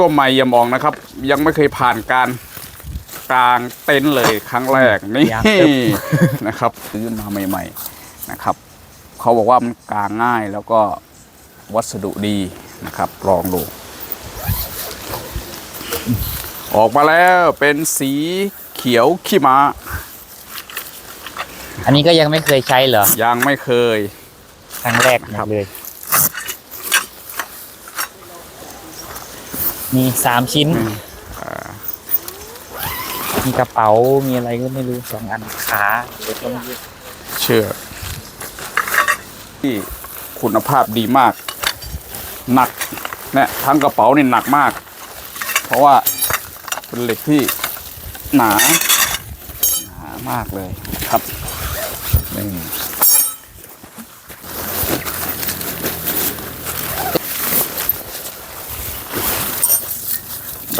ก็ใหม่ยำอองนะครับ ยังไม่เคยผ่านการกางเต็นท์เลยครั้งแรกนี่อยากเต็มนะครับซื้อมาใหม่ๆนะครับ เขาบอกว่ามันกางง่ายแล้วก็วัสดุดีนะครับ ลองดู ออกมาแล้วเป็นสีเขียวขี้ม้า อันนี้ก็ยังไม่เคยใช้เหรอยังไม่เคย ครั้งแรกครับเลย มีสามชิ้น มีกระเป๋า มีอะไรก็ไม่รู้สองอันขาเดี๋ยวต้องยึดเชื่อที่คุณภาพดีมาก หนักเนี่ยทั้งกระเป๋านี่หนักมาก เพราะว่าเป็นเหล็กที่หนา หนามากเลยครับนี่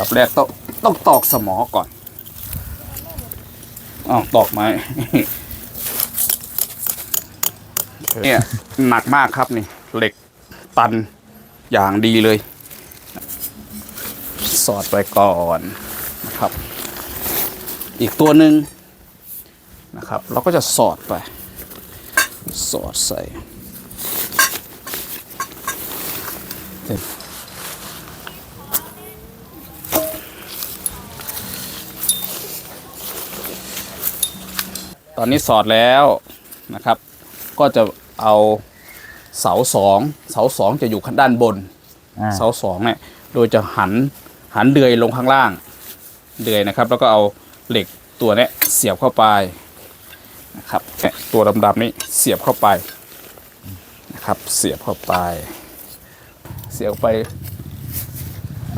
ดับแรกต้องต้องตอกสมอก่อนอ้าวตอกไม้เนี่ยหนักมากครับนี่ เหล็กตันอย่างดีเลย สอดไปก่อนนะครับ อีกตัวหนึ่งนะครับ เราก็จะสอดไป สอดใส่เสร็จต อนนี้สอดแล้วนะครับ ก็จะเอาเสาสองเสาสองจะอยู่ข้างด้านบน อ่าเสาสองเนี่ย โดยจะหันหันเดือยลงข้างล่าง เดือยนะครับ แล้วก็เอาเหล็กตัวเนี้ยเสียบเข้าไปนะครับเนี่ยตัวดำๆนี้เสียบเข้าไปนะครับ เสียบเข้าไป เสียบเข้าไป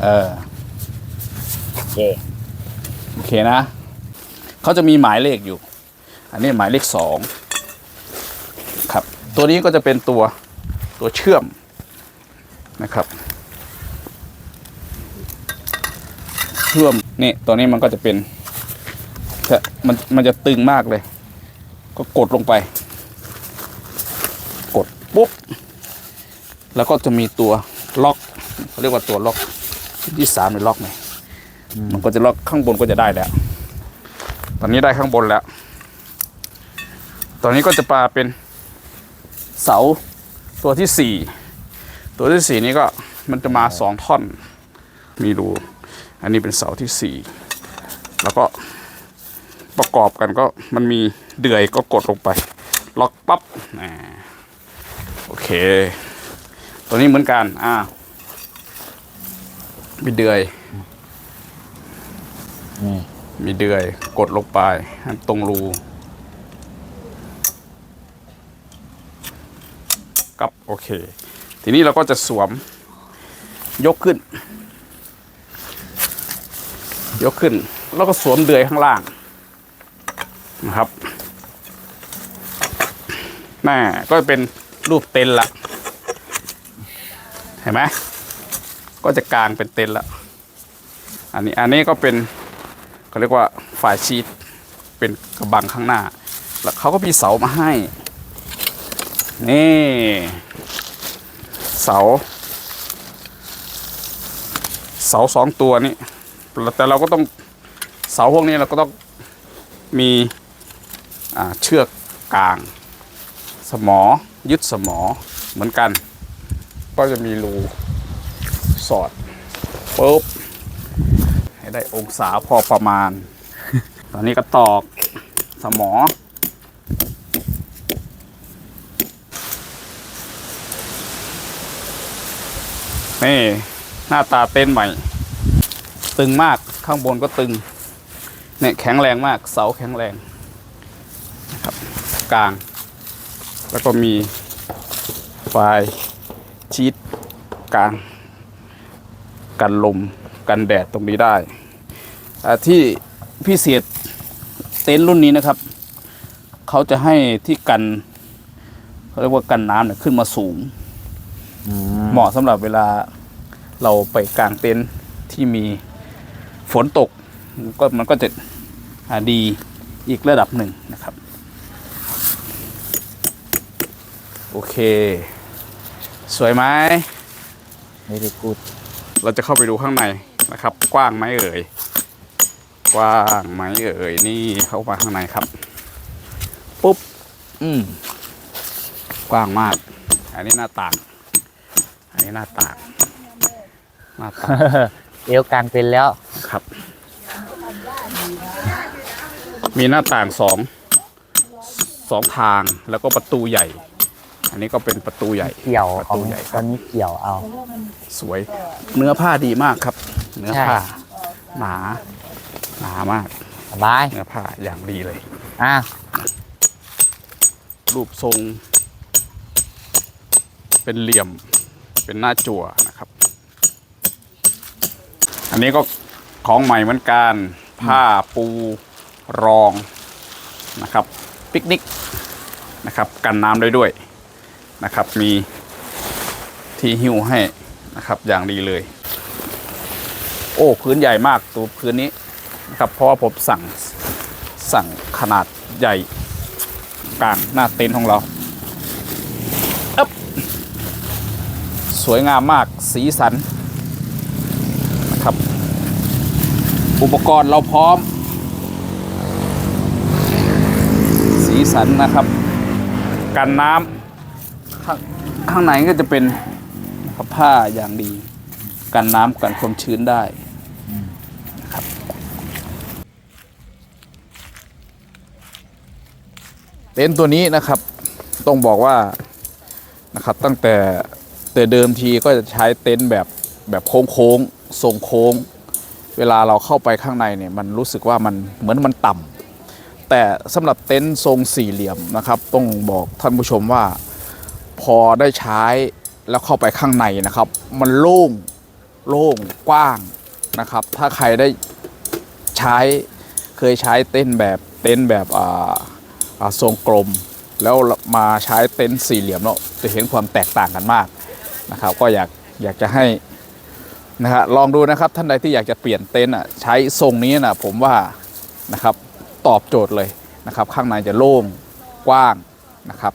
เออ โอเคโอเคนะ เขาจะมีหมายเลขอยู่ อันนี้หมายเลขสองครับ ตัวนี้ก็จะเป็นตัวตัวเชื่อมนะครับ เชื่อมนี่ตัวนี้มันก็จะเป็นจะมันมันจะตึงมากเลย ก็กดลงไป กดปุ๊บ แล้วก็จะมีตัวล็อกเขาเรียกว่าตัวล็อกที่สามในล็อกไงมันก็จะล็อกข้างบนก็จะได้แล้ว ตอนนี้ได้ข้างบนแล้ว ตอนนี้ก็จะปาเป็นเสาตัวที่สี่ตัวที่สี่นี้ก็มันจะมาสองท่อนมีรูอันนี้เป็นเสาที่สี่แล้วก็ประกอบกันก็มันมีเดือยก็กดลงไป ล็อกปั๊บอ่าโอเค ตัวนี้เหมือนกันอ่ามีเดือยนี่มีเดือยกดลงไปให้ตรงรูับโอเค ทีนี้เราก็จะสวมยกขึ้น ยกขึ้น แล้วก็สวมเดือยข้างล่างนะครับแน่ก็เป็นรูปเต็นท์ละเห็นไหมก็จะกลางเป็นเต็นท์ละอันนี้อันนี้ก็เป็นเขาเรียกว่าฝ่ายชีตเป็นกระบังข้างหน้า แล้วเขาก็มีเสามาให้ นี่ เสา เสาสองตัวนี้แต่เราก็ต้องเสาพวกนี้เราก็ต้องมีเชือกกลาง สมอยึดสมอเหมือนกัน ก็จะมีรูสอดปุ๊บให้ได้องศาพอประมาณ ตอนนี้ก็ตอกสมอ นี่หน้าตาเต้นท์ใหม่ ตึงมากข้างบนก็ตึงเนี่ยแข็งแรงมากเสาแข็งแรงนะครับกลาง แล้วก็มีไฟชีตกลาง กันลมกันแดดตรงนี้ได้อ่าที่พิเศษเต็นท์รุ่นนี้นะครับ เขาจะให้ที่กันเขาเรียกว่ากันน้ำเนี่ยขึ้นมาสูงอืมเหมาะสำหรับเวลา เราไปกางเต็นท์ที่มีฝนตกก็มันก็จะอ่าดีอีกระดับหนึ่งนะครับ โอเค สวยไหมไม่ได้กูดเราจะเข้าไปดูข้างในนะครับ กว้างไหมเอ่ยกว้างไหมเอ่ยนี่เข้ามาข้างในครับปุ๊บอืมกว้างมาก อันนี้หน้าต่าง อันนี้หน้าต่าง หน้าต่างเอวกลางเป็นแล้ว ครับ มีหน้าต่างสองสองทางแล้วก็ประตูใหญ่ อันนี้ก็เป็นประตูใหญ่ เกี่ยวประของตูใหญ่คตอรับนนี้เกี่ยวเอา สวย เนื้อผ้าดีมากครับ เนื้อผ้า ใช่ หนา หนามาก สบาย เนื้อผ้าอย่างดีเลย อะรูปทรง เป็นเหลี่ยม เป็นหน้าจั่วนะครับ อันนี้ก็ของใหม่เหมือนกัน ผ้าปูรองนะครับปิกนิกนะครับกันน้ำได้ด้วยนะครับ มีที่หิ้วให้นะครับอย่างดีเลย โอ้พื้นใหญ่มากตัวพื้นนี้นะครับเพราะว่าผมสั่งสั่งขนาดใหญ่กลางหน้าเต็นท์ของเราอ๊บสวยงามมากสีสันนะครับ อุปกรณ์เราพร้อม สีสันนะครับ กันน้ำข้างข้างในก็จะเป็นผ้าอย่างดี กันน้ำกันความชื้นได้นะครับเต็นท์ตัวนี้นะครับต้องบอกว่านะครับตั้งแต่แต่เดิมทีก็จะใช้เต็นท์แบบแบบโค้งโค้งๆทรงโค้ง เวลาเราเข้าไปข้างในเนี่ยมันรู้สึกว่ามันเหมือนมันต่ำแต่สำหรับเต็นท์ทรงสี่เหลี่ยมนะครับ ต้องบอกท่านผู้ชมว่าพอได้ใช้แล้วเข้าไปข้างในนะครับ มันโล่งโล่งกว้างนะครับ ถ้าใครได้ใช้เคยใช้เต็นท์แบบเต็นท์แบบอ่าทรงกลม แล้วมาใช้เต็นท์สี่เหลี่ยมแล้วจะเห็นความแตกต่างกันมากนะครับ ก็อยากอยากจะให้ นะฮะลองดูนะครับท่านใดที่อยากจะเปลี่ยนเต็นท์อะใช้ทรงนี้นะผมว่านะครับตอบโจทย์เลยนะครับข้างในจะโล่งกว้างนะครับ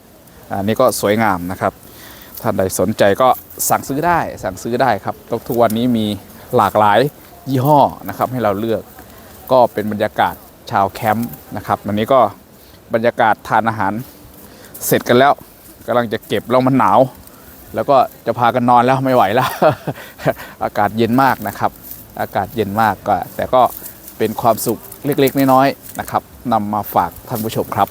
อันนี้ก็สวยงามนะครับ ท่านใดสนใจก็สั่งซื้อได้สั่งซื้อได้ครับทุกวันนี้มีหลากหลายยี่ห้อนะครับให้เราเลือกก็เป็นบรรยากาศชาวแคมป์นะครับวันนี้ก็บรรยากาศทานอาหารเสร็จกันแล้วกำลังจะเก็บแล้วมันหนาว แล้วก็จะพากันนอนแล้วไม่ไหวแล้ว อากาศเย็นมากนะครับ อากาศเย็นมากก็แต่ก็เป็นความสุขเล็กๆ น้อยๆนะครับนำมาฝากท่านผู้ชมครับ